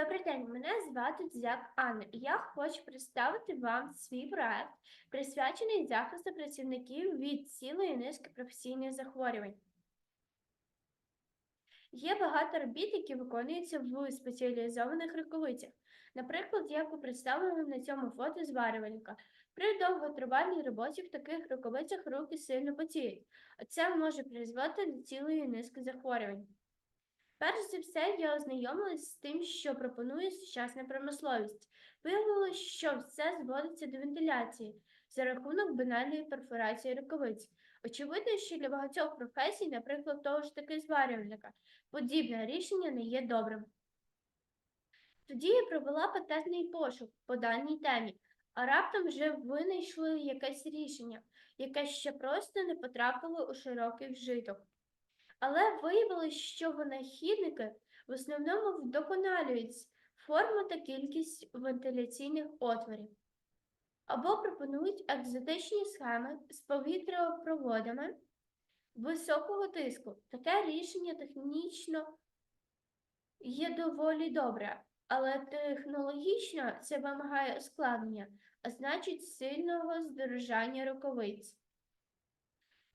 Добрий день, мене звати Дзяк Анна, і я хочу представити вам свій проект, присвячений захисту працівників від цілої низки професійних захворювань. Є багато робіт, які виконуються в спеціалізованих рукавицях. Наприклад, як у представленому на цьому фото зварювальника. При довготривалій роботі в таких рукавицях руки сильно потіють, а це може призвести до цілої низки захворювань. Перш за все, я ознайомилась з тим, що пропонує сучасна промисловість. Виявилось, що все зводиться до вентиляції за рахунок банальної перфорації рукавиць. Очевидно, що для багатьох професій, наприклад, того ж таки зварювальника, подібне рішення не є добрим. Тоді я провела патентний пошук по даній темі, а раптом вже винайшли якесь рішення, яке ще просто не потрапило у широкий вжиток. Але виявилось, що винахідники в основному вдосконалюють форму та кількість вентиляційних отворів, або пропонують екзотичні схеми з повітропроводами високого тиску. Таке рішення технічно є доволі добре, але технологічно це вимагає ускладнення, а значить сильного здорожання рукавиць.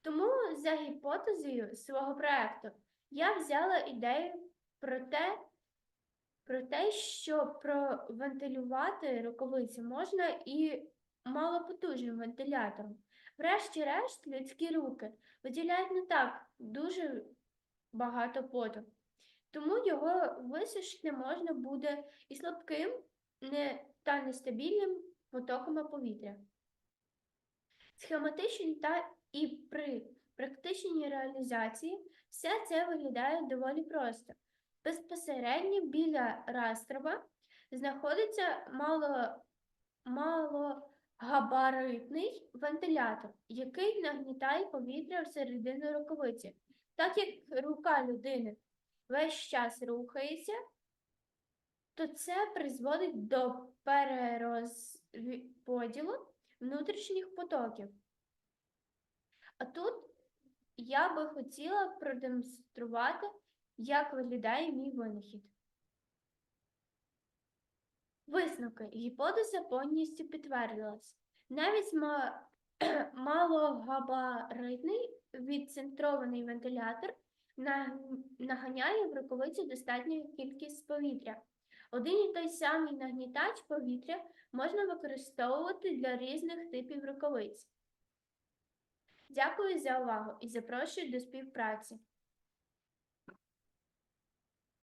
Тому за гіпотезою свого проекту я взяла ідею про те, про те, що провентилювати рукавиці можна і малопотужним вентилятором. Врешті-решт, людські руки виділяють не так дуже багато поту, тому його висушити можна буде і слабким не, та нестабільним потоками повітря. Схематично та і при практичній реалізації все це виглядає доволі просто. Безпосередньо біля растрова знаходиться мало, малогабаритний вентилятор, який нагнітає повітря всередину рукавиці. Так як рука людини весь час рухається, то це призводить до перерозподілу внутрішніх потоків. А тут я би хотіла продемонструвати, як виглядає мій винахід. Висновки. Гіпотеза повністю підтвердилась. Навіть ма- малогабаритний відцентрований вентилятор наганяє в рукавицю достатню кількість повітря. Один і той самий нагнітач повітря можна використовувати для різних типів рукавиць. Дякую за увагу і запрошую до співпраці.